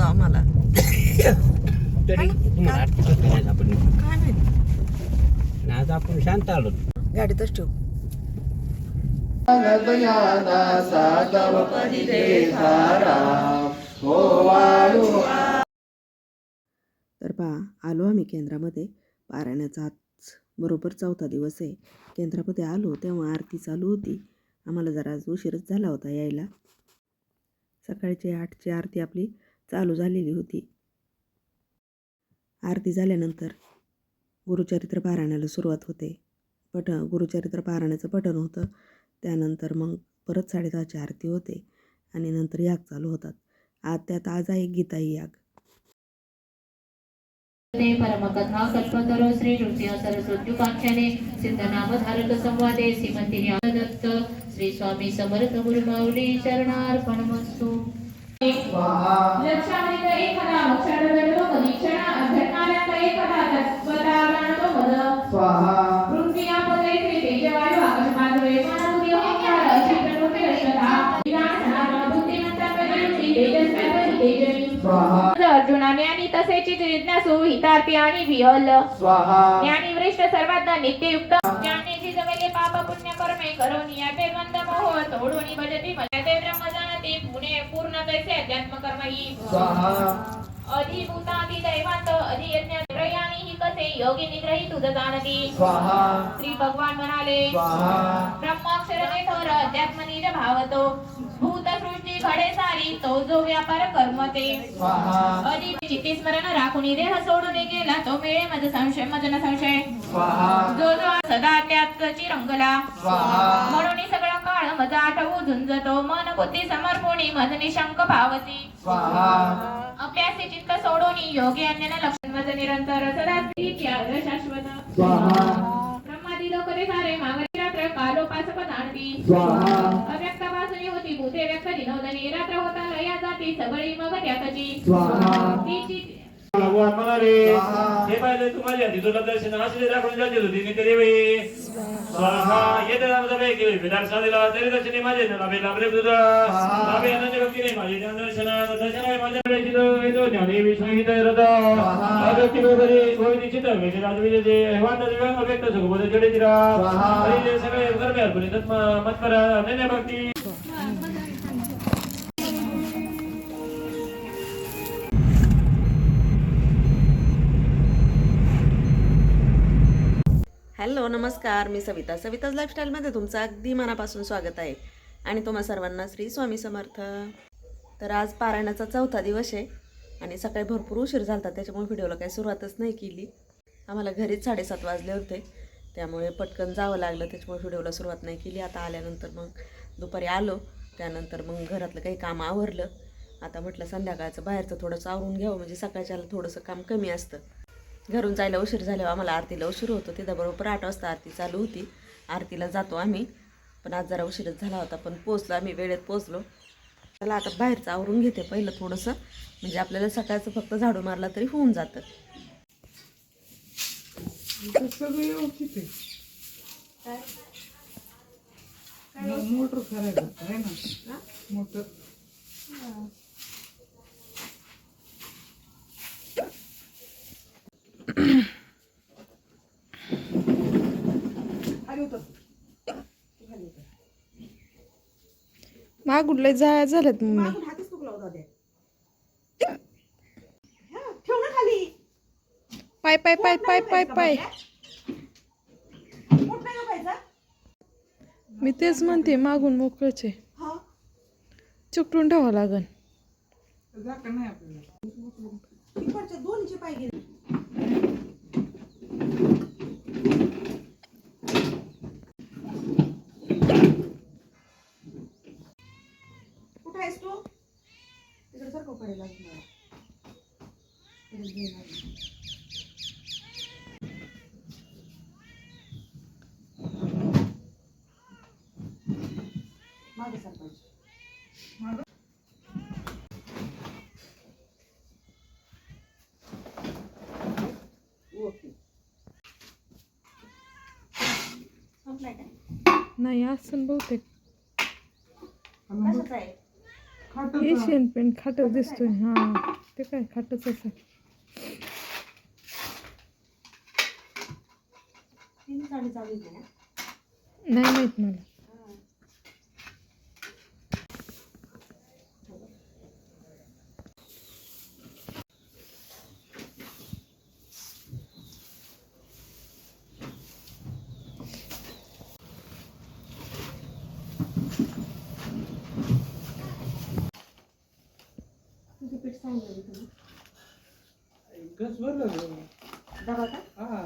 आम्हाला. तरी आपण काय आज आपण शांत आलो. गाडीतच ठेव. तर पहा आलो आम्ही केंद्रामध्ये. पारायणाचा आज बरोबर चौथा दिवस आहे. केंद्रामध्ये आलो तेव्हा आरती चालू होती. आम्हाला जरा आज उशीरच झाला होता यायला. सकाळची आठची आरती आपली चालू झालेली होती. आरती झाल्यानंतर गुरुचरित्र पारायणाला सुरुवात होते. पठ गुरुचरित्र पारायणाचं पठण होतं. त्यानंतर मग परत साडेदहाची आरती होते आणि नंतर याग चालू होतात. आज त्यात आज आहे गीता याग. परमकथा कल्पतरो श्री नृसिंह सरस्वत्युपाख्याने सिद्धनामधारक संवादे श्रीमती दत्त श्री स्वामी समर्थ गुरुमाऊली चरणार्पण मस्तू मद तेजवायू आकाशमार्ग तेजस्वी तेजवी अर्जुनाने आणि तसेच जिज्ञासू हितार्थी आणि विहल. ज्ञानी वरिष्ठ सर्वात नित्ययुक्त. ज्ञानी जिजवले पाप पुण्य कर्मे करोनी याते द्वंद मोह तोडून भजती भजते ब्रह्म जाणते पुणे पूर्ण तैसे अध्यात्म कर्म ही अधिभूतादि दैवांत अधियज्ञ प्रयाणी ही कसे? योगी निग्रही तुझ जाणती. श्री भगवान म्हणाले ब्रह्माक्षर थोर अध्यात्म निज भावतो. भूत सृष्टी घडे सारी तो जो व्यापार कर्म ते अधि चित्ती स्मरण राखून देह सोडून गेला तो मिळे मज संशय मज न संशय. जो जो सदा त्याची रंगला म्हणून मज आठवू झुंजतो मन बुद्धी समर्पणी मज निशंक भावती अभ्यासी चित्त सोडून योगी अन्य लक्षण मज निरंतर शाश्वत। ब्रह्मादी लोक रे सारे मागरी रात्र कालोपासक जाणती अव्यक्त वासुनी होती भूते व्यक्त विनोदनी रात्र होता लया जाती सगळी मग त्याची तिची हे पाहिले तुम्हाला तुला दर्शन असले दाखवून जाते होती मी तरी वे स्वाहा येते नाम जपे की विधान साधीला तरी दर्शनी माझे लाभे लाभले तुझा. लाभे अनंत भक्ती नाही माझे ज्ञान दर्शन दर्शन आहे माझ्या वेळी तिथं येतो ज्ञानी विश्वहित रथ अव्यक्ती वगैरे गोविंदी चित्त वेगळे राजविजय जे हेवांत दिव्यांग अव्यक्त सुखबोध जडे हरी सगळे गर्भे अर्पणे तत्म मत्पर अनन्य भक्ती हॅलो नमस्कार. मी सविता. सविताज लाईफस्टाईलमध्ये तुमचं अगदी मनापासून स्वागत आहे. आणि तुम्हा सर्वांना श्री स्वामी समर्थ. तर आज पारायणाचा चौथा दिवस आहे आणि सकाळी भरपूर उशीर झाला त्याच्यामुळे व्हिडिओला काही सुरुवातच नाही केली. आम्हाला घरीच साडेसात वाजले होते त्यामुळे पटकन जावं लागलं त्याच्यामुळे व्हिडिओला सुरुवात नाही केली. आता आल्यानंतर मग दुपारी आलो त्यानंतर मग घरातलं काही काम आवरलं. आता म्हटलं संध्याकाळचं बाहेरचं थोडंसं आवरून घ्यावं म्हणजे सकाळच्याला थोडंसं काम कमी असतं. घरून जायला उशीर झाल्यावर आम्हाला आरतीला उशीर होतो. तिथं बरोबर आठ वाजता आरती चालू होती. आरतीला जातो आम्ही. पण आज जरा उशीरच झाला होता. पण पोचलो आम्ही वेळेत पोचलो चला आता बाहेरचं आवरून घेते पहिलं थोडंसं. म्हणजे आपल्याला सकाळचं फक्त झाडू मारला तरी होऊन जातं. मोटर करायचं आहे ना मोटर मागुडले जाया झाल्यात मम्मी. ठेव ना खाली. पाय पाय पाय पाय पाय पाय. मी तेच म्हणते मागून मोकळचे चुकटून ठेवावं लागन. झाकण नाही आपल्याला. तिकडच्या दोन्हीचे पाय गेले कुठं आहेस तू तिकडे सारखं पडेल अजून मला. तिकडे घे ना. मागे सरपंच ओके नाही असं बहुतेक कसं काय एशियन पेंट खाटच दिसतोय. हा ते काय खाटच असं नाही माहीत मला. गस भरलं हा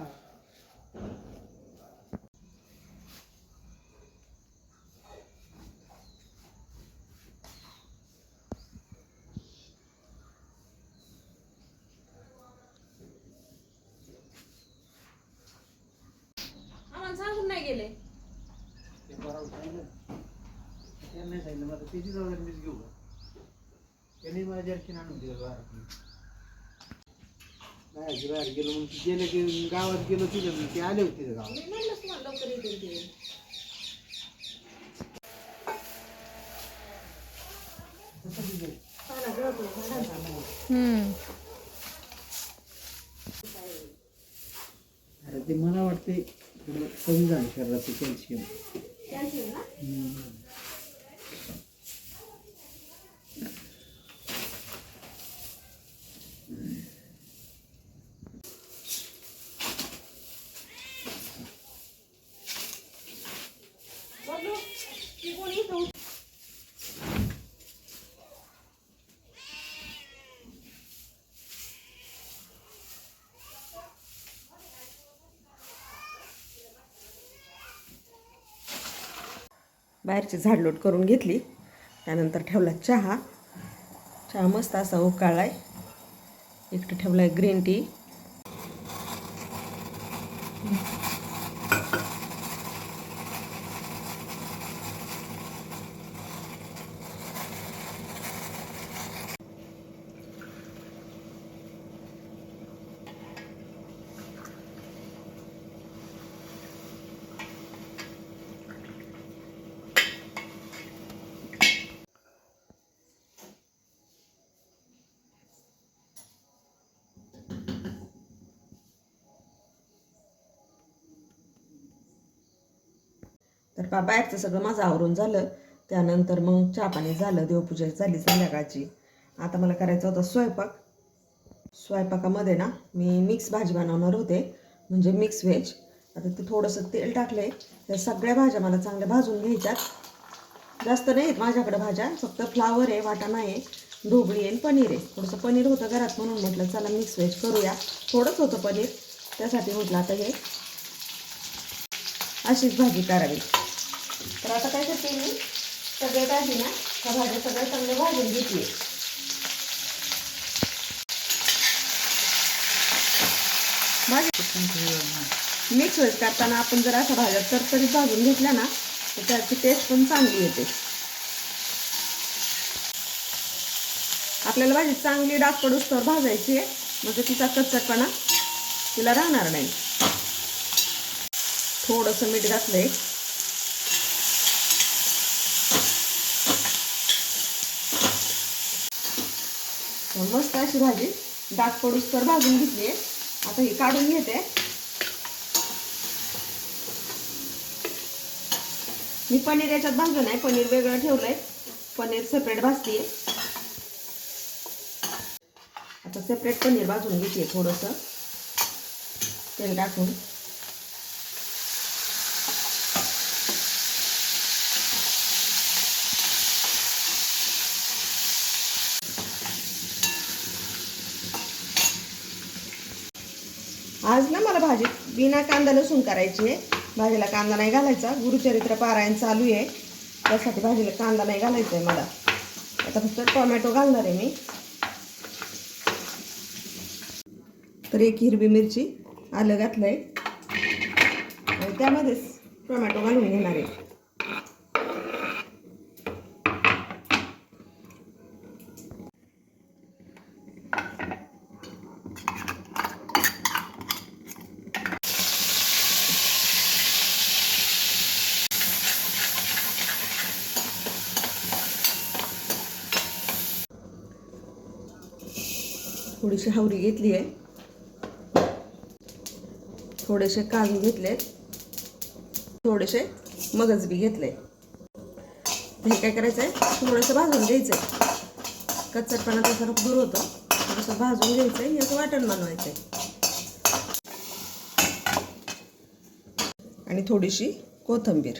आम्हाला सांगून नाही गेले त्यांनी सांगितलं मला त्याची जबाबदारी मीच घेऊ त्यांनी मला जर्किन आणून दिलं बाहेर बाहेर बाहेर गेलो मग गेलं की गावात गेलो तिथं ते आले होते तिथं गावात. मी म्हणलंच तुम्हाला लवकर येतील ते. हम्म. अरे ते मला वाटते थोडं कमी झालं शरीराचं कॅल्शियम बाहेरची झाडलोट करून घेतली. त्यानंतर ठेवला चहा. चहा मस्त असा उकाळला आहे एकटं ठेवला आहे ग्रीन टी तर बा बाहेरचं सगळं माझं आवरून झालं. त्यानंतर मग चहा पाणी झालं देवपूजा झाली संध्याकाळची. आता मला करायचा होता स्वयंपाक. स्वयंपाकामध्ये ना मी मिक्स भाजी बनवणार होते. म्हणजे मिक्स व्हेज. आता ते थोडंसं तेल टाकलं आहे त्या सगळ्या भाज्या मला चांगल्या भाजून घ्यायच्यात. जास्त नाही आहेत माझ्याकडे भाज्या. फक्त फ्लावर आहे वाटाणा आहे. ढोबळी आहे पनीर आहे. थोडंसं पनीर होतं घरात म्हणून म्हटलं चला मिक्स व्हेज करूया. थोडंच होतं पनीर. त्यासाठी म्हटलं आता हे अशीच भाजी करावी. तर आता काय करते मी? सगळे भाजी ना त्या भाज्या सगळ्या चांगल्या भाजून घेते भाजी मिक्स व्हेज करताना आपण जर अशा भाज्या तरतरीत भाजून घेतल्या ना तर त्याची टेस्ट पण चांगली येते. आपल्याला भाजी चांगली डाग पडूस तर भाजायची आहे म्हणजे तिचा कच्चटपणा तिला राहणार नाही. थोडंसं मीठ घातलंय. मस्त अशी भाजी डाग पडूस तर भाजून घेतली आहे. आता ही काढून घेते. मी पनीर याच्यात भाजलं नाही पनीर वेगळं ठेवलंय. पनीर सेपरेट भाजते. आता सेपरेट पनीर भाजून घेते थोडंसं. तेल टाकून आज ना मला भाजी बिना कांदा लसूण करायची आहे. भाजीला कांदा नाही घालायचा. गुरुचरित्र पारायण चालू आहे. त्यासाठी भाजीला कांदा नाही घालायचा आहे मला. आता फक्त टोमॅटो घालणार आहे मी. तर एक हिरवी मिरची आलं घातलं आहे आणि त्यामध्येच टोमॅटो घालून घेणार आहे. थोडीशी हावरी घेतली आहे. थोडेसे काजू घेतले थोडेसे मगज बी घेतले हे काय करायचं आहे थोडंसं भाजून घ्यायचं आहे कच्चटपणा त्याचा दूर होतं. थोडंसं भाजून घ्यायचं आहे याचं वाटण बनवायचं आहे आणि थोडीशी कोथिंबीर.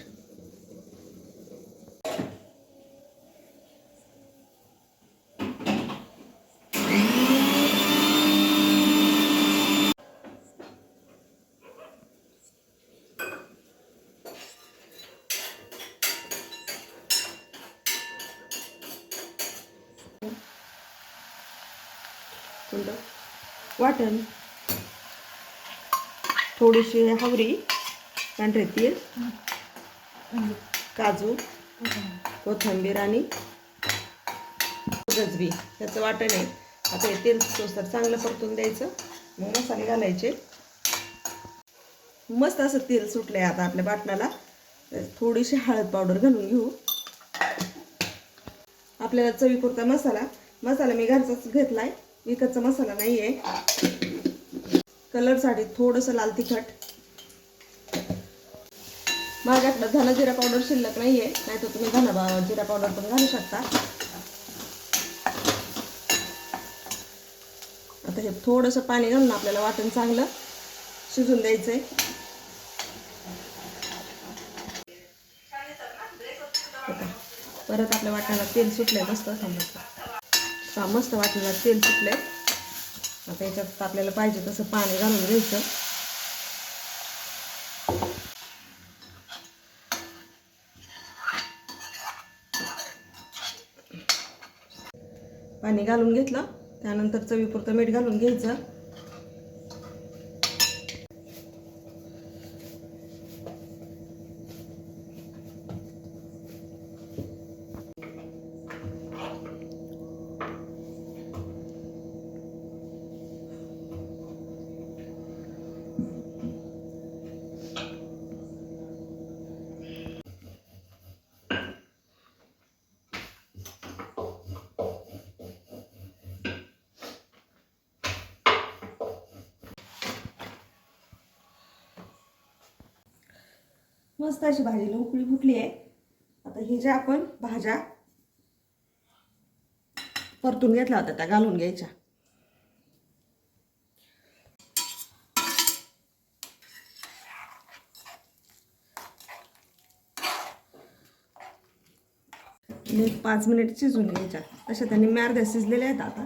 कोणतं वाटण. थोडीशी हवरी. पांढरे तीळ. काजू. कोथिंबीर आणि गजबी ह्याचं वाटण आहे. आता हे तेल सुटोस चांगलं परतून द्यायचं. मग मसाले घालायचे. मस्त असं तेल सुटलंय आता आपल्या बाटणाला थोडीशी हळद पावडर घालून घेऊ. आपल्याला चवीपुरता मसाला. मसाला मी घरचाच मी कच्चा मसाला नाही आहे कलरसाठी थोडंसं लाल तिखट. माझ्याकडं धना जिरा पावडर शिल्लक नाही आहे नाही तर तुम्ही धना बा- जिरा पावडर पण घालू शकता. आता हे थोडंसं पाणी घालून आपल्याला वाटण चांगलं शिजून द्यायचं आहे परत आपल्या वाटण्याला तेल सुटलंय मस्त समजतं हा मस्त वाटलेला तेल सुटलंय. आता याच्यात आपल्याला पाहिजे तसं पाणी घालून घ्यायचं. पाणी घालून घेतलं त्यानंतर चवीपुरतं मीठ घालून घ्यायचं. मस्त अशी भाजीला उकळी फुटली आहे. आता हे ज्या आपण भाज्या परतून घेतल्या होत्या त्या घालून घ्यायच्या. पाच मिनिट शिजून घ्यायच्या. तशा त्यांनी मॅरद्या शिजलेल्या आहेत आता.